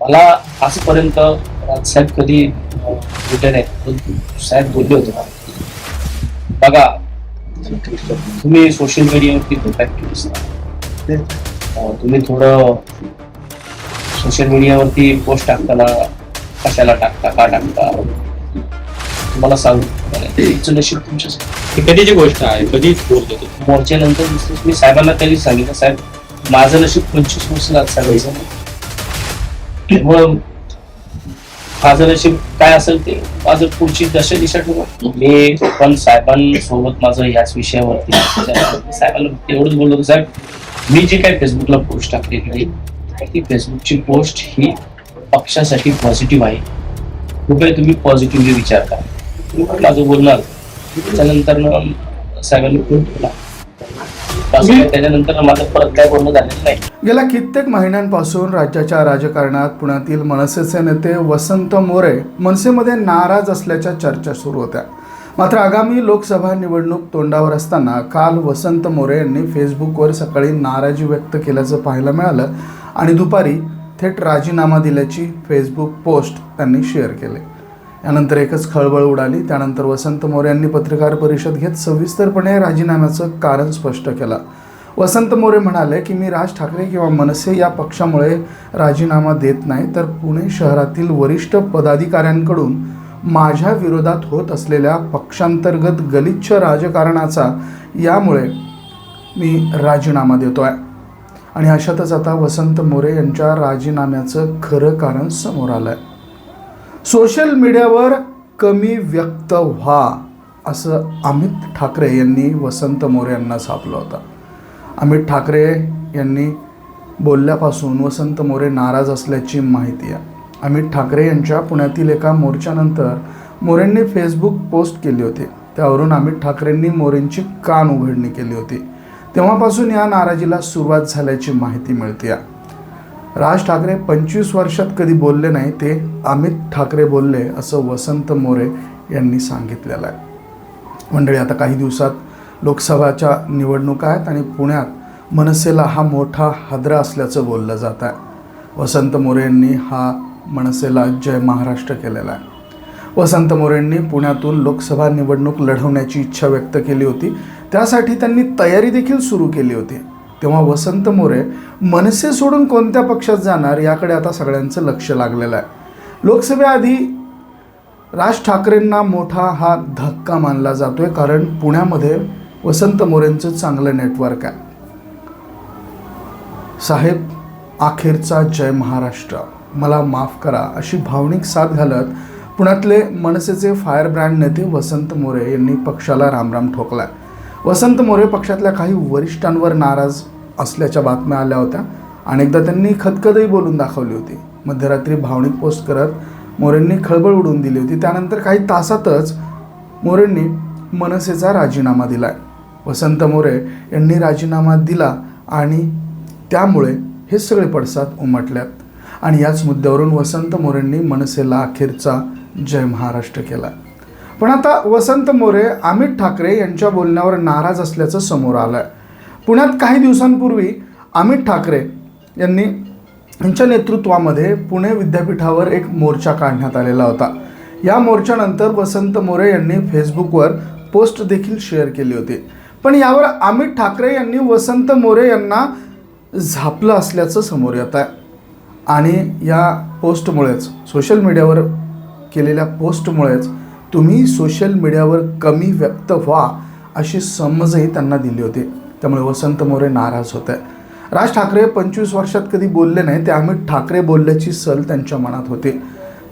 मला आजपर्यंत राजसाहेब कधी आहेत परंतु साहेब बोलले होते मला. बघा तुम्ही सोशल मीडियावरती खूप ऍक्टिव्ह असता अं, तुम्ही थोडं सोशल मीडियावरती पोस्ट टाकताना कशाला टाकता का टाकता? तुम्हाला सांगू नशीब तुमच्यासाठी ही कधीची गोष्ट आहे? कधीच बोलतो मोर्चानंतर मी साहेबांना त्यांनी सांगितलं. साहेब माझं नशीब पंचवीस वर्ष साहेबांचं मग माझं नशीब काय असेल ते माझं पुढची दशा दिशा ठेवा मी पण साहेबांसोबत माझं याच विषयावरती साहेबांना एवढंच बोललो साहेब मी जे काय फेसबुकला पोस्ट टाकली नाही ती फेसबुकची पोस्ट ही पक्षासाठी पॉझिटिव्ह आहे. कृपया तुम्ही पॉझिटिव्हली विचार करा. तुम्ही माझं बोलणार त्याच्यानंतर साहेबांनी फोन केला. त्याच्यानंतर माझं परत काय बोलणं झालेलं नाही. गेल्या कित्येक महिन्यांपासून राज्याच्या राजकारणात पुण्यातील मनसेचे नेते वसंत मोरे मनसेमध्ये नाराज असल्याच्या चर्चा सुरू होत्या. मात्र आगामी लोकसभा निवडणूक तोंडावर असताना काल वसंत मोरे यांनी फेसबुकवर सकाळी नाराजी व्यक्त केल्याचं पाहायला मिळालं आणि दुपारी थेट राजीनामा दिल्याची फेसबुक पोस्ट त्यांनी शेअर केली. यानंतर एकच खळबळ उडाली. त्यानंतर वसंत मोरे यांनी पत्रकार परिषद घेत सविस्तरपणे राजीनाम्याचं कारण स्पष्ट केलं. वसंत मोरे म्हणाले की मी राज ठाकरे किंवा मनसे या पक्षामुळे राजीनामा देत नाही तर पुणे शहरातील वरिष्ठ पदाधिकाऱ्यांकडून माझ्या विरोधात होत असलेल्या पक्षांतर्गत गलिच्छ राजकारणाचा यामुळे मी राजीनामा देतो आहे आणि अशातच आता वसंत मोरे यांच्या राजीनाम्याचं खरं कारण समोर आलं आहे सोशल मीडियावर कमी व्यक्त व्हा असं अमित ठाकरे यांनी वसंत मोरे यांना छापलं होता. अमित ठाकरे यांनी बोलल्यापासून वसंत मोरे नाराज असल्याची माहिती आहे. अमित ठाकरे यांच्या पुण्यातील एका मोर्चानंतर मोरेंनी फेसबुक पोस्ट केली होती. त्यावरून अमित ठाकरेंनी मोरेंची कान उघडणी केली होती. तेव्हापासून या नाराजीला सुरुवात झाल्याची माहिती मिळते राज ठाकरे पंचवीस वर्षात कधी बोलले नाही ते अमित ठाकरे बोलले असं वसंत मोरे यांनी सांगितलेलं आहे. मंडळी आता काही दिवसात लोकसभाच्या निवडणुका आहेत आणि पुण्यात मनसेला हा मोठा हादरा असल्याचं बोललं जात आहे. वसंत मोरे यांनी हा मनसेला जय महाराष्ट्र केलेला आहे. वसंत मोरेंनी पुण्यातून लोकसभा निवडणूक लढवण्याची इच्छा व्यक्त केली होती. त्यासाठी त्यांनी तयारी देखील सुरू केली होती. तेव्हा वसंत मोरे मनसे सोडून कोणत्या पक्षात जाणार याकडे आता सगळ्यांचं लक्ष लागलेलं आहे. लोकसभेआधी राज ठाकरेंना मोठा हा धक्का मानला जातोय कारण पुण्यामध्ये वसंत मोरेंचं चांगलं नेटवर्क आहे. साहेब अखेरचा जय महाराष्ट्र. मला माफ करा अशी भावनिक साथ घालत पुण्यातले मनसेचे फायर ब्रँड नेते वसंत मोरे यांनी पक्षाला रामराम ठोकलाय. वसंत मोरे पक्षातल्या काही वरिष्ठांवर नाराज असल्याच्या बातम्या आल्या होत्या. अनेकदा त्यांनी खदखदही बोलून दाखवली होती. मध्यरात्री भावनिक पोस्ट करत मोरेंनी खळबळ उडवून दिली होती. त्यानंतर काही तासातच मोरेंनी मनसेचा राजीनामा दिला वसंत मोरे यांनी राजीनामा दिला आणि त्यामुळे हे सगळे पडसाद उमटल्यात. आणि याच मुद्द्यावरून वसंत मोरेंनी मनसेला अखेरचा जय महाराष्ट्र केला पण आता वसंत मोरे अमित ठाकरे यांच्या बोलण्यावर नाराज असल्याचं समोर आलं आहे पुण्यात काही दिवसांपूर्वी अमित ठाकरे यांनी यांच्या नेतृत्वामध्ये पुणे विद्यापीठावर एक मोर्चा काढण्यात आलेला होता. या मोर्चानंतर वसंत मोरे यांनी फेसबुकवर पोस्ट देखील शेअर केली होती. पण यावर अमित ठाकरे यांनी वसंत मोरे यांना झापलं असल्याचं समोर येत आहे. आणि या पोस्टमुळेच सोशल मीडियावर केलेल्या पोस्टमुळेच तुम्ही सोशल मीडियावर कमी व्यक्त व्हा अशी समजही त्यांना दिली होती. त्यामुळे वसंत मोरे नाराज होते. राज ठाकरे पंचवीस वर्षात कधी बोलले नाही ते अमित ठाकरे बोलल्याची सल त्यांच्या मनात होती.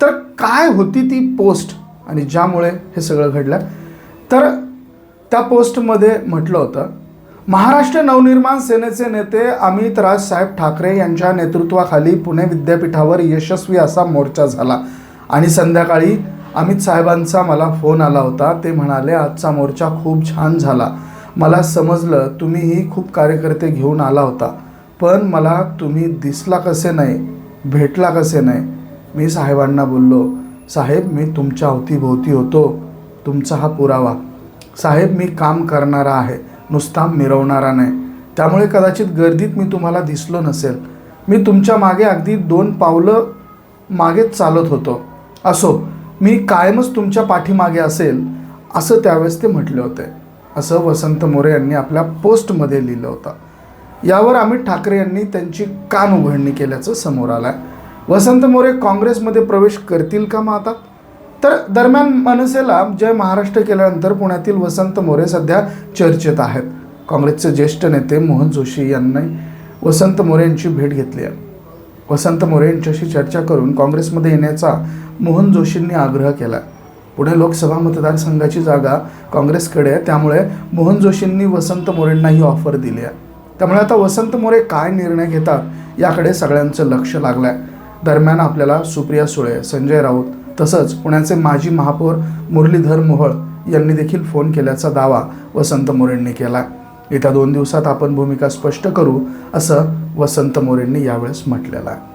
तर काय होती ती पोस्ट आणि ज्यामुळे हे सगळं घडलं. तर त्या पोस्टमध्ये म्हटलं होतं महाराष्ट्र नवनिर्माण सेनेचे नेते अमित राजसाहेब ठाकरे यांच्या नेतृत्वाखाली पुणे विद्यापीठावर यशस्वी असा मोर्चा झाला. आणि संध्याकाळी अमित साहेबांचा मला फोन आला होता. ते म्हणाले आजचा मोर्चा खूप छान झाला. मला समजलं तुम्हीही खूप कार्यकर्ते घेऊन आला होता. पण मला तुम्ही दिसला कसे नाही भेटला कसे नाही मी साहेबांना बोललो साहेब मी तुमच्या अवतीभोवती होतो. तुमचा हा पुरावा. साहेब मी काम करणारा आहे. नुसता मिरवणारा नाही. त्यामुळे कदाचित गर्दीत मी तुम्हाला दिसलो नसेल. मी तुमच्या मागे अगदी दोन पावलं मागेच चालत होतो. असो मी कायमच तुमच्या पाठीमागे असेल असं त्यावेळेस ते म्हटले होते. असं वसंत मोरे यांनी आपल्या पोस्टमध्ये लिहिलं होतं. यावर अमित ठाकरे यांनी त्यांची कान उघडणी केल्याचं समोर आलं आहे वसंत मोरे काँग्रेसमध्ये प्रवेश करतील का मग आता? तर दरम्यान मनसेला जय महाराष्ट्र केल्यानंतर पुण्यातील वसंत मोरे सध्या चर्चेत आहेत. काँग्रेसचे ज्येष्ठ नेते मोहन जोशी यांनी वसंत मोरे यांची भेट घेतली आहे. वसंत मोरे यांच्याशी चर्चा करून काँग्रेसमध्ये येण्याचा मोहन जोशींनी आग्रह केला. पुणे लोकसभा मतदारसंघाची जागा काँग्रेसकडे आहे. त्यामुळे मोहन जोशींनी वसंत मोरेंना ही ऑफर दिली आहे. त्यामुळे आता वसंत मोरे काय निर्णय घेतात याकडे सगळ्यांचं लक्ष लागलं आहे दरम्यान आपल्याला सुप्रिया सुळे संजय राऊत तसंच पुण्याचे माजी महापौर मुरलीधर मोहोळ यांनी देखील फोन केल्याचा दावा वसंत मोरेंनी केला येत्या दोन दिवसात आपण भूमिका स्पष्ट करू असं वसंत मोरेंनी यावेळेस म्हटलेलं आहे.